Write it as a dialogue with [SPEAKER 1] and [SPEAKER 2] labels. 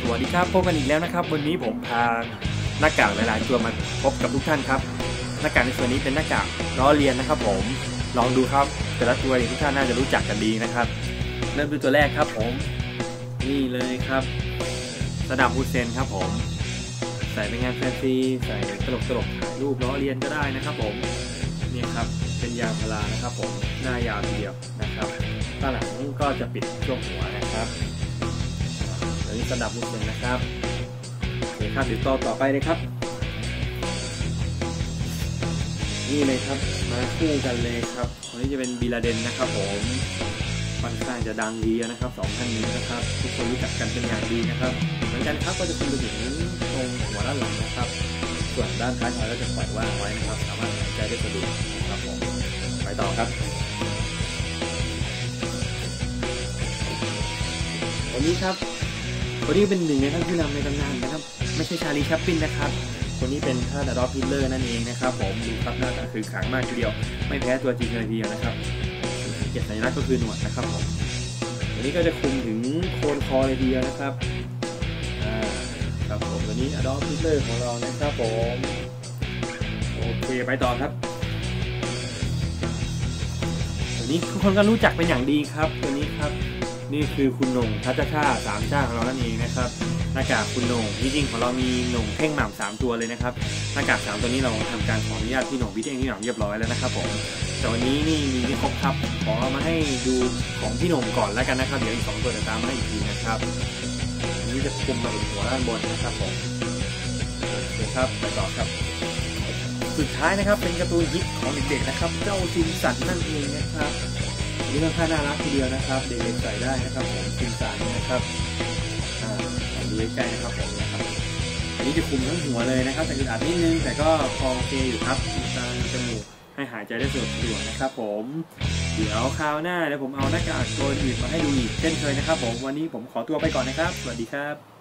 [SPEAKER 1] สวัสดีครับพบกันอีกแล้วนะครับ วันนี้ผมพาหน้ากากหลายๆตัวมาพบกับทุกท่านครับ หน้ากากในส่วนนี้เป็นหน้ากากล้อเลียนนะครับ ผมลองดูครับ แต่ละตัวเนี่ทุกท่านน่าจะรู้จักกันดีนะครับ เริ่มด้วยตัวแรกครับผม นี่เลยครับสดัมฮุสเซนครับผม ใส่เป็นงานแฟนซีใส่ตลกตลกถ่ายรูปล้อเลียนก็ได้นะครับ ผมนี่ครับเป็นยางพารานะครับ ผมหน้ายาวทีเดียวนะครับด้านหลังก็จะปิดช่วงหัวนะครับ นี้สดับฮุสเซนนะครับโอเคครับเดี๋ยวต่อต่อไปเลยครับ นี่เลยครับมาคู่กันเลยครับวันนี้จะเป็นบีลาเดนนะครับผมค่อนข้างจะดังดีนะครับสองท่านนี้นะครับ ทุกคนรู้จักกันเป็นอย่างดีนะครับ เหมือนกันครับก็จะเป็นไปถึงตรงหัวด้านหลังนะครับ ส่วนด้านท้ายทอยก็จะปล่อยว่างไว้นะครับ สามารถหายใจได้สะดวกนะครับผมไปต่อครับวันนี้ครับ คนนี้เป็นหนึ่งในท่านผู้นำในตำนานนะครับ ไม่ใช่ชาลีแชปปินนะครับ คนนี้เป็นท่านอดอล์ฟฮิตเลอร์นั่นเองนะครับผมดูครับหน้าตาคือขลังมากทีเดียว ไม่แพ้ตัวจริงเลยทีเดียวนะครับเกียรติสัญลักษณ์ก็คือหนวดนะครับผมวันนี้ก็จะคุมถึงโคนคอเลยทีเดียวนะครับอ่าครับผมวันนี้อดอล์ฟฮิตเลอร์ของเรานะครับผมโอเคไปต่อครับวันนี้ทุกคนก็รู้จักเป็นอย่างดีครับตัวนี้ครับ นี่คือคุณหนงทัชชาสามชาของเรานั่นเองนะครับหน้ากากคุณหน่งที่จริงของเรามีหน่งเพ่งหม่ำสามตัวเลยนะครับหน้ากากสามตัวนี้เราทำการขออนุญาตพี่หน่งพี่เท่งพี่หม่ำเรียบร้อยแล้วนะครับผมแต่วันนี้นี่มีไม่ครบครับขอเอามาให้ดูของพี่หน่งก่อนแล้วกันนะครับเดี๋ยวอีกสองตัวจะตามมาอีกทีนะครับอันนี้จะคุมมาถึงหัวด้านบนนะครับผมโอเคครับไปต่อครับสุดท้ายนะครับเป็นการ์ตูนฮิตของเด็กๆนะครับ เจ้าซิมสันนั่นเองนะครับ นนี่ค่อนข้างน่ารักทีเดียวนะครับ เด็กๆใส่ได้นะครับผมซิมสันนะครับอ่าดูใกล้ๆนะครับผมนะครับอันนี้จะคุมทั้งหัวเลยนะครับแต่อึดอัดนิดนึงแต่ก็พอโอเคอยู่ครับมีตาจมูกให้หายใจได้สะดวกสะดวกนะครับ ผมเดี๋ยวคราวหน้าเดี๋ยวผมเอาหน้ากากตัวอื่นมาให้ดูอีกเช่นเคยนะครับ ผมวันนี้ผมขอตัวไปก่อนนะครับ สวัสดีครับ